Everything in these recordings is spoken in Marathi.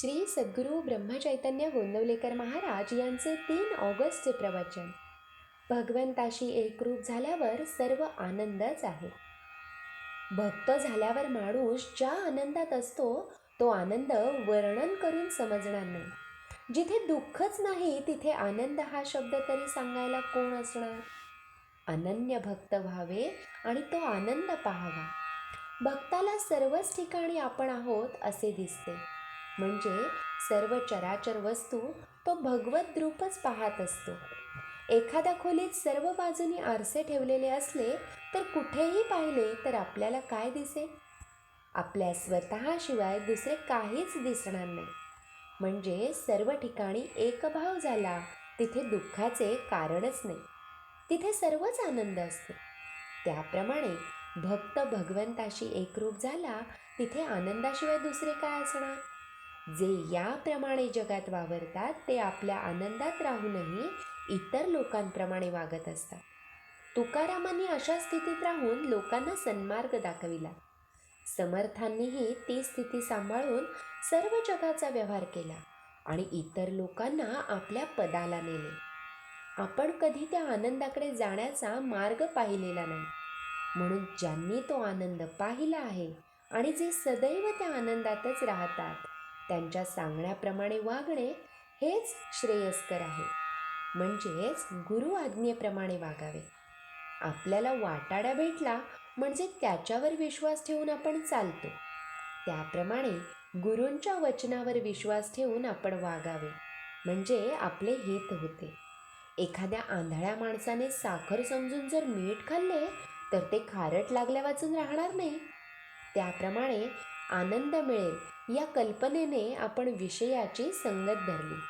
श्री सद्गुरू ब्रह्मचैतन्य गोंदवलेकर महाराज यांचे तीन ऑगस्टचे प्रवचन. भगवंताशी एकरूप झाल्यावर सर्व आनंदच आहे. भक्त झाल्यावर माणूस ज्या आनंदात असतो तो आनंद वर्णन करून समजणार नाही. जिथे दुःखच नाही तिथे आनंद हा शब्द तरी सांगायला कोण असणार? अनन्य भक्त व्हावे आणि तो आनंद पाहावा. भक्ताला सर्वच ठिकाणी आपण आहोत असे दिसते. म्हणजे सर्व चराचर वस्तू तो भगवत रूपच पाहत असतो. एखाद्या खोलीत सर्व बाजूनी आरसे ठेवलेले असले तर कुठेही पाहिले तर आपल्याला काय दिसेल? आपल्या स्वतःशिवाय दुसरे काहीच दिसणार नाही. म्हणजे सर्व ठिकाणी एकभाव झाला तिथे दुःखाचे कारणच नाही. तिथे सर्वच आनंद असतो. त्याप्रमाणे भक्त भगवंताशी एकरूप झाला तिथे आनंदाशिवाय दुसरे काय असणार? जे याप्रमाणे जगात वावरतात ते आपल्या आनंदात राहूनही इतर लोकांप्रमाणे वागत असतात. तुकारामांनी अशा स्थितीत राहून लोकांना सन्मार्ग दाखविला. समर्थांनीही ती स्थिती सांभाळून सर्व जगाचा व्यवहार केला आणि इतर लोकांना आपल्या पदाला नेले. आपण कधी त्या आनंदाकडे जाण्याचा मार्ग पाहिलेला नाही. म्हणून ज्यांनी तो आनंद पाहिला आहे आणि जे सदैव त्या आनंदातच राहतात त्यांच्या सांगण्याप्रमाणे वागणे हेच श्रेयस्कर आहे. म्हणजेच गुरु आज्ञेप्रमाणे वागावे. आपल्याला वाटाडा भेटला म्हणजे त्याच्यावर विश्वास ठेवून आपण चालतो. त्याप्रमाणे गुरूंच्या वचनावर विश्वास ठेवून आपण वागावे. म्हणजे आपले हित होते. एखाद्या आंधळ्या माणसाने साखर समजून जर मीठ खाल्ले तर ते खारट लागल्या वाचून राहणार नाही. त्याप्रमाणे आनंद मिळेल. या कल्पनेने आपण विषयाची संगत धरली.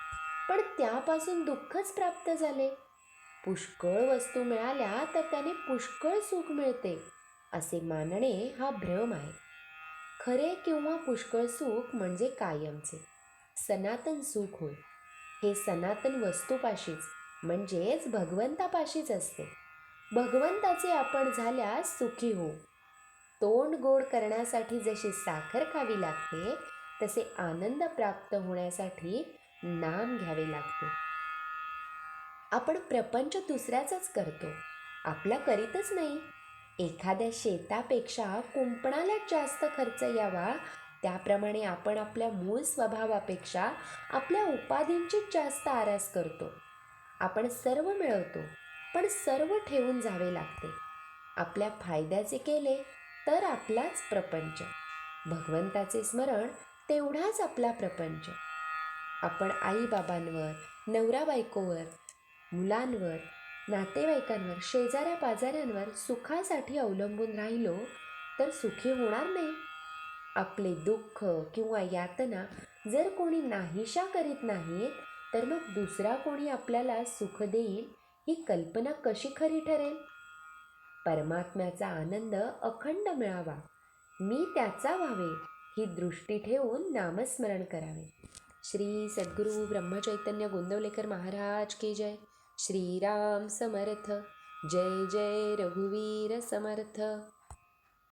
पण त्यापासून दुःखच प्राप्त झाले. पुष्कळ वस्तू मिळाल्या तर त्याने पुष्कळ सुख मिळते असे मानणे हा भ्रम आहे. खरे किंवा पुष्कळ सुख म्हणजे कायमचे. सनातन सुख होय. हे सनातन वस्तूपाशीच म्हणजेच भगवंतापाशीच असते. भगवंताचे आपण झाल्यास सुखी हो तोंड गोड करण्यासाठी जशी साखर खावी लागते तसे आनंद प्राप्त होण्यासाठी नाम घ्यावे लागते. आपण प्रपंच दुसऱ्याचाच करतो आपला करीतच नाही. एखाद्या शेतापेक्षा कुंपणाला जास्त खर्च यावा त्याप्रमाणे आपण आपल्या मूळ स्वभावापेक्षा आपल्या उपाधींचीच जास्त आरास करतो. आपण सर्व मिळवतो पण सर्व ठेवून जावे लागते. आपल्या फायद्याचे केले तर आपलाच प्रपंच. भगवंताचे स्मरण तेवढाच आपला प्रपंच. आपण आईबाबांवर नवरा बायकोवर मुलांवर नातेवाईकांवर शेजाऱ्या पाजाऱ्यांवर सुखासाठी अवलंबून राहिलो तर सुखी होणार नाही. आपले दुःख किंवा यातना जर कोणी नाहीशा करीत नाहीत तर मग दुसरा कोणी आपल्याला सुख देईल ही कल्पना कशी खरी ठरेल? परमात्म्याचा आनंद अखंड मिळावा. मी त्याचा व्हावे. ही दृष्टी ठेवून नामस्मरण करावे. श्री सद्गुरू ब्रह्मचैतन्य गोंदवलेकर महाराज की जय. श्रीराम समर्थ. जय जय रघुवीर समर्थ.